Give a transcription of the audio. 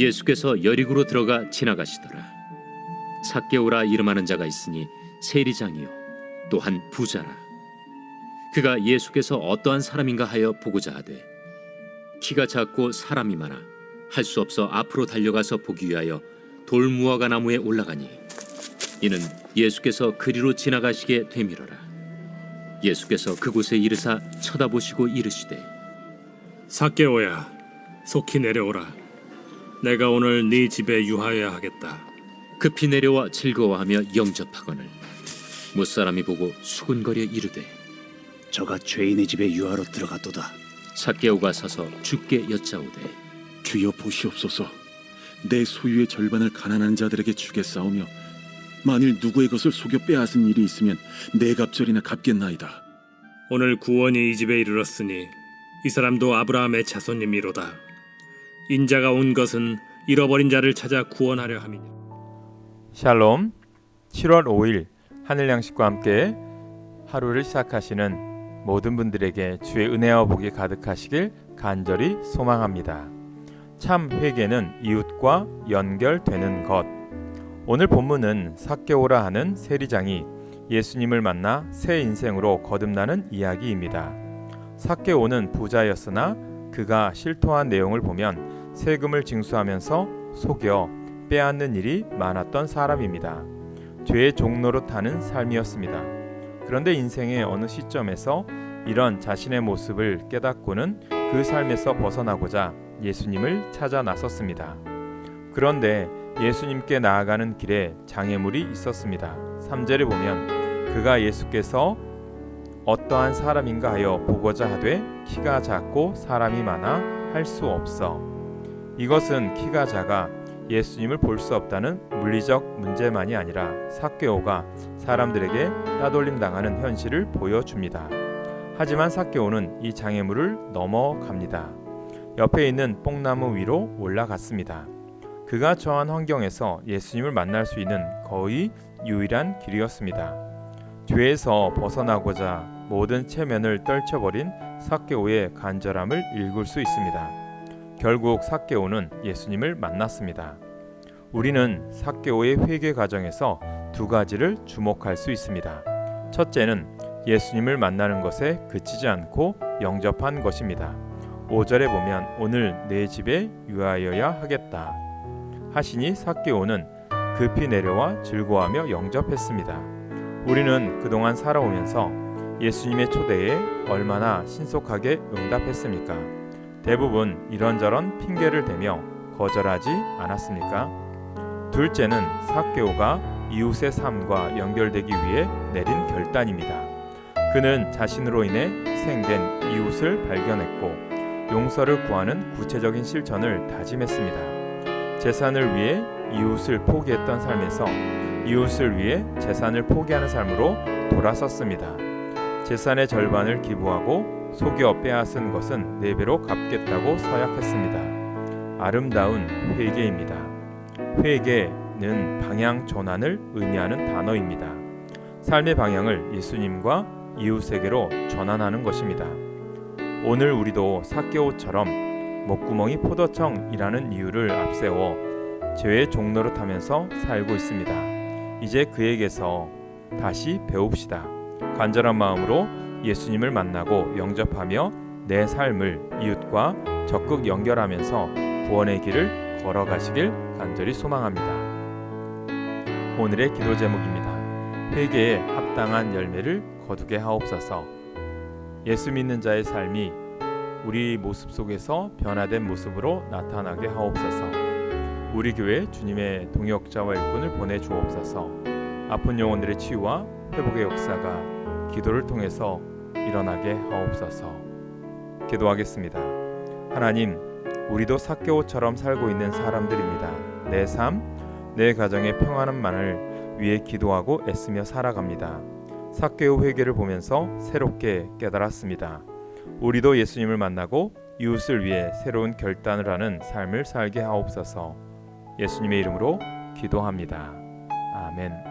예수께서 여리고로 들어가 지나가시더라. 삭개오라 이름하는 자가 있으니 세리장이요 또한 부자라. 그가 예수께서 어떠한 사람인가 하여 보고자 하되 키가 작고 사람이 많아 할 수 없어 앞으로 달려가서 보기 위하여 돌무화과 나무에 올라가니 이는 예수께서 그리로 지나가시게 되밀어라. 예수께서 그곳에 이르사 쳐다보시고 이르시되 삭개오야, 속히 내려오라. 내가 오늘 네 집에 유하여야 하겠다. 급히 내려와 즐거워하며 영접하거늘 무사람이 보고 수군거려 이르되 저가 죄인의 집에 유하러 들어갔도다. 삭개오가 서서 주께 여짜오되 주여 보시옵소서 내 소유의 절반을 가난한 자들에게 주겠사오며 만일 누구의 것을 속여 빼앗은 일이 있으면 내 갑절이나 갚겠나이다 오늘 구원이 이 집에 이르렀으니 이 사람도 아브라함의 자손님이로다. 인자가 온 것은 잃어버린 자를 찾아 구원하려 함이니라. 샬롬 7월 5일 하늘 양식과 함께 하루를 시작하시는 모든 분들에게 주의 은혜와 복이 가득하시길 간절히 소망합니다. 참 회개는 이웃과 연결되는 것. 오늘 본문은 삭개오라 하는 세리장이 예수님을 만나 새 인생으로 거듭나는 이야기입니다. 삭개오는 부자였으나 그가 실토한 내용을 보면 세금을 징수하면서 속여 빼앗는 일이 많았던 사람입니다. 죄의 종로로 타는 삶이었습니다. 그런데 인생의 어느 시점에서 이런 자신의 모습을 깨닫고는 그 삶에서 벗어나고자 예수님을 찾아 나섰습니다. 그런데 예수님께 나아가는 길에 장애물이 있었습니다. 3절에 보면 그가 예수께서 어떠한 사람인가 하여 보고자 하되 키가 작고 사람이 많아 할 수 없어. 이것은 키가 작아 예수님을 볼 수 없다는 물리적 문제만이 아니라 삭개오가 사람들에게 따돌림 당하는 현실을 보여줍니다. 하지만 삭개오는 이 장애물을 넘어갑니다. 옆에 있는 뽕나무 위로 올라갔습니다. 그가 처한 환경에서 예수님을 만날 수 있는 거의 유일한 길이었습니다. 죄에서 벗어나고자 모든 체면을 떨쳐버린 삭개오의 간절함을 읽을 수 있습니다. 결국 삭개오는 예수님을 만났습니다. 우리는 삭개오의 회개 과정에서 두 가지를 주목할 수 있습니다. 첫째는 예수님을 만나는 것에 그치지 않고 영접한 것입니다. 5절에 보면 오늘 내 집에 유하여야 하겠다. 하시니 삭개오는 급히 내려와 즐거워하며 영접했습니다. 우리는 그동안 살아오면서 예수님의 초대에 얼마나 신속하게 응답했습니까? 대부분 이런저런 핑계를 대며 거절하지 않았습니까? 둘째는 삭개오가 이웃의 삶과 연결되기 위해 내린 결단입니다. 그는 자신으로 인해 희생된 이웃을 발견했고 용서를 구하는 구체적인 실천을 다짐했습니다. 재산을 위해 이웃을 포기했던 삶에서 이웃을 위해 재산을 포기하는 삶으로 돌아섰습니다. 재산의 절반을 기부하고 속여 빼앗은 것은 네 배로 갚겠다고 서약했습니다. 아름다운 회개입니다. 회개는 방향 전환을 의미하는 단어입니다. 삶의 방향을 예수님과 이웃에게로 전환하는 것입니다. 오늘 우리도 삭개오처럼 목구멍이 포도청이라는 이유를 앞세워 죄의 종로를 타면서 살고 있습니다. 이제 그에게서 다시 배웁시다. 간절한 마음으로 예수님을 만나고 영접하며 내 삶을 이웃과 적극 연결하면서 구원의 길을 걸어가시길 간절히 소망합니다. 오늘의 기도 제목입니다. 회개에 합당한 열매를 거두게 하옵소서. 예수 믿는 자의 삶이 우리 모습 속에서 변화된 모습으로 나타나게 하옵소서. 우리 교회 주님의 동역자와 일꾼을 보내 주옵소서. 아픈 영혼들의 치유와 회복의 역사가 기도를 통해서 일어나게 하옵소서. 기도하겠습니다. 하나님, 우리도 삭개오처럼 살고 있는 사람들입니다. 내 삶, 내 가정의 평안함만을 위해 기도하고 애쓰며 살아갑니다. 삭개오 회개를 보면서 새롭게 깨달았습니다. 우리도 예수님을 만나고 이웃을 위해 새로운 결단을 하는 삶을 살게 하옵소서. 예수님의 이름으로 기도합니다. 아멘.